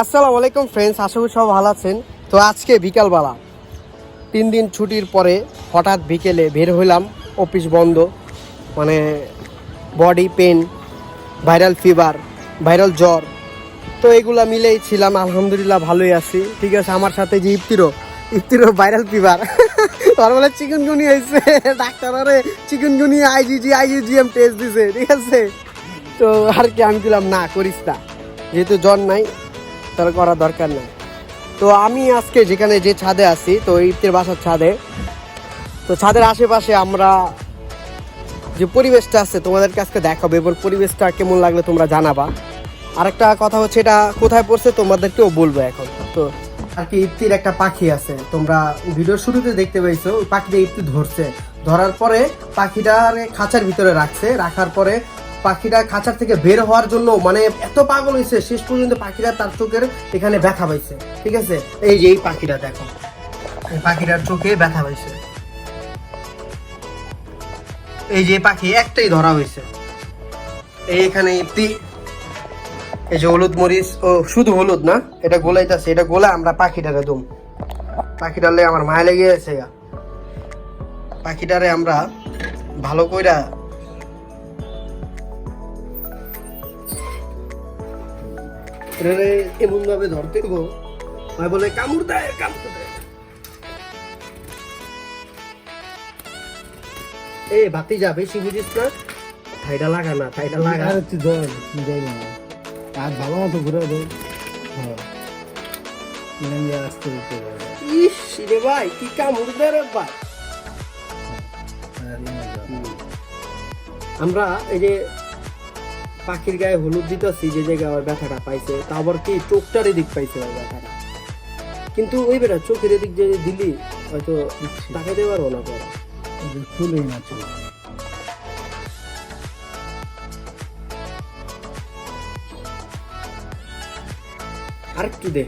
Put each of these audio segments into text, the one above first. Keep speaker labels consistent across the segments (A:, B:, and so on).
A: আসসালামু আলাইকুম ফ্রেন্ডস আশা করি সব ভালো আছেন। তো আজকে বিকালবেলা, তিন দিন ছুটির পরে হঠাৎ বিকেলে বের হইলাম অফিস বন্ধ মানে body pain viral fever viral জ্বর, তো এগুলো মিলেই ছিলাম, আলহামদুলিল্লাহ ভালোই আছি। ঠিক আছে, আমার সাথে যে ইফতিরও ইফতিরও ভাইরাল ফিভার ওর বলে চিকেনগুনি হয়েছে ডাক্তার আরে চিকেনগুনি আইজিজি আইজিজিএম টেস্ট দিছে, ঠিক আছে। তো আর কি আমি দিলাম না, করিস না। যেহেতু জ্বর নাই তার করা দরকার নেই। তো আমি আজকে যেখানে যে ছাদে আছি, তো ইফতির বাসার ছাদে, তো ছাদের আশেপাশে আমরা যে পরিবেশটা আছে তোমাদেরকে আজকে দেখাবো এবং পরিবেশটা কেমন লাগলে তোমরা জানাবা। আরেকটা কথা হচ্ছে এটা কোথায় পড়ছে তোমাদেরকেও বলব এখন। তো আর কি ইফতির একটা পাখি আছে, তোমরা ভিডিও শুরুতে দেখতে পাইছো পাখিটা ইফতি ধরছে। ধরার পরে পাখিটার খাঁচার ভিতরে রাখছে, রাখার পরে পাখিটা খাঁচার থেকে বের হওয়ার জন্য মানে এত পাগল হয়েছে, শেষ পর্যন্ত পাখিটা তার চোখের এখানে ব্যথা পাইছে। ঠিক আছে? এই যে এই পাখিটা, দেখো। এই পাখিটার চোখে ব্যথা পাইছে। এই যে পাখি, একটাই ধরা হয়েছে। এই এখানে এই যে হলুদ মরিচ, ও, শুধু হলুদ না, এটা গোলাইতেছে, এটা গোলা আমরা পাখিটারে দুম। পাখিটারে আমার মায়া লেগে গেছে পাখিটারে আমরা ভালো কইরা এটারে এমন ভাবে ধরতে গো। হয় বলে কামড় দেয় কামড় দেয় এ বাতি যা বেশি বুঝিস না? থাইটা লাগা না থাইটা লাগা।
B: আর তুই ধর যাই না। আর ভালো মতো ঘুরে দে। হ্যাঁ। আসতে দিতে
A: ইস রে ভাই কি কামড় দেয় রে ভাই। আমরা এই যে পাখির গায়ে হলুদ দিতেছি যে জায়গায় ওর ব্যথাটা পাইছে তা আবার কি চোখটার এদিক পাইছে ওর ব্যথাটা? কিন্তু ওই বেটা চোখের এদিক যে দিলি হয়তো তাকে দেওয়ার না পরে।
B: না চোখ।
A: আরেকটু দে।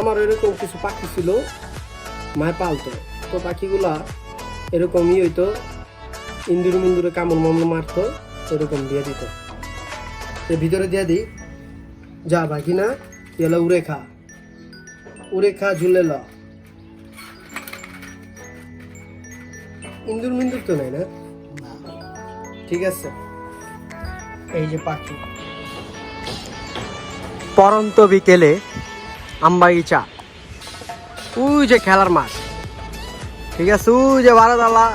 A: আমার এরকম কিছু পাখি ছিল মায় পালতো। তো পাখিগুলা এরকমই হইতো ইন্দুর মিন্দুরে কামড় মামড় মারতো। এরকম দিয়ে দিত। ভিতরে দিয়ে দিই যা বাকি না এলো উড়ে খা উড়ে খা ঝুলে ল। ইন্দুর মিন্দুর তো নাই না? ঠিক আছে। এই যে পাখি। পরন্ত বিকেলে আমবাগিচা। ওই যে খেলার মাঠ। ঠিক আছে ওই যে বারোতলা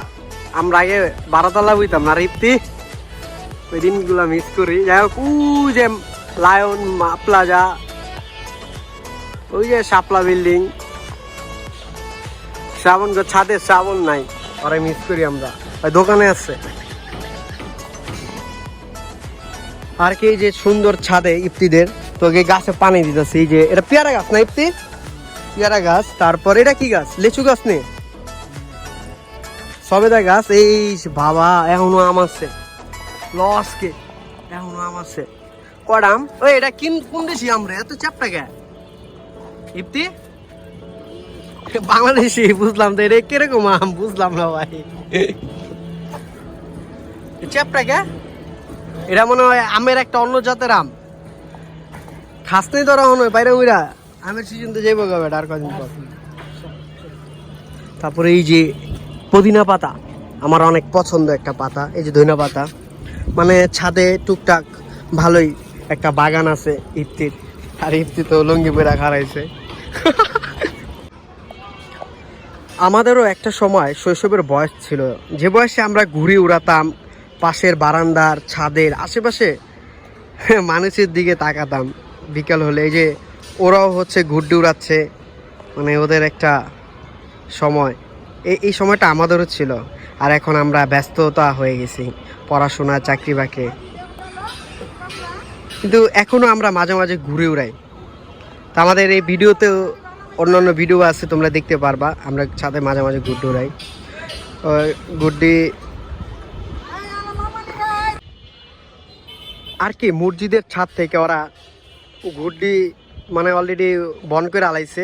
A: আমরা আগে বারোতলা বুঝতাম না রিপ্তি ওই দিনগুলো মিস করি। যাই হোক যে লায়ন প্লাজা ওই যে শাপলা বিল্ডিং শ্রাবণ ছাদে শ্রাবণ নাই, ওরা মিস করি আমরা। ওই দোকানে আছে। আর কি, এই যে সুন্দর ছাদে ইফতিদের, তোকে গাছে পানি দিতেছে, এই যে, এটা পেয়ারা গাছ না ইফতি? পেয়ারা গাছ, তারপর এটা কি গাছ? লিচু গাছ নেই সবেদা গাছ, এই বাবা, এখনও আম আছে। লস কে। এখনও আম আছে। কডাম? ওই, এটা কিন কোন দেশি আমরা এত চাপটা গে ইফতি বাংলাদেশি, বুঝলাম তো, এটা কীরকম আম? বুঝলাম না ভাই। চাপটা কে? এটা মনে হয় আমের একটা অন্য জাতের আম। খাস নেই তোরা মনে বাইরে উইরা। আমের সিজন তো যাইব গাবে আর কদিন পর? তারপরে এই যে পুদিনা পাতা, আমার অনেক পছন্দ একটা পাতা, এই যে ধনিয়া পাতা। মানে ছাদে টুকটাক ভালোই একটা বাগান আছে ইফতির। আর ইফতি তো লঙ্গি বেড়া খারাইছে আমাদেরও একটা সময় শৈশবের বয়স ছিল। যে বয়সে আমরা ঘুরে উড়াতাম, পাশের বারান্দার, ছাদের আশেপাশে মানুষের দিকে তাকাতাম। বিকাল হলে এই যে ওরাও হচ্ছে ঘুরডি উড়াচ্ছে মানে ওদের একটা সময়। এই সময়টা আমাদেরও ছিল। আর এখন আমরা ব্যস্ততা হয়ে গেছি, পড়াশোনা, চাকরি বাকরি। কিন্তু এখনও আমরা মাঝে মাঝে ঘুরে উড়াই। তো আমাদের এই ভিডিওতেও অন্যান্য ভিডিও আছে, তোমরা দেখতে পারবা। আমরা ছাদে মাঝে মাঝে ঘুরতে উড়াই। গুড্ডি। আর কি, মসজিদের ছাদ থেকে ওরা গুড্ডি মানে অলরেডি বন করে আলাইছে।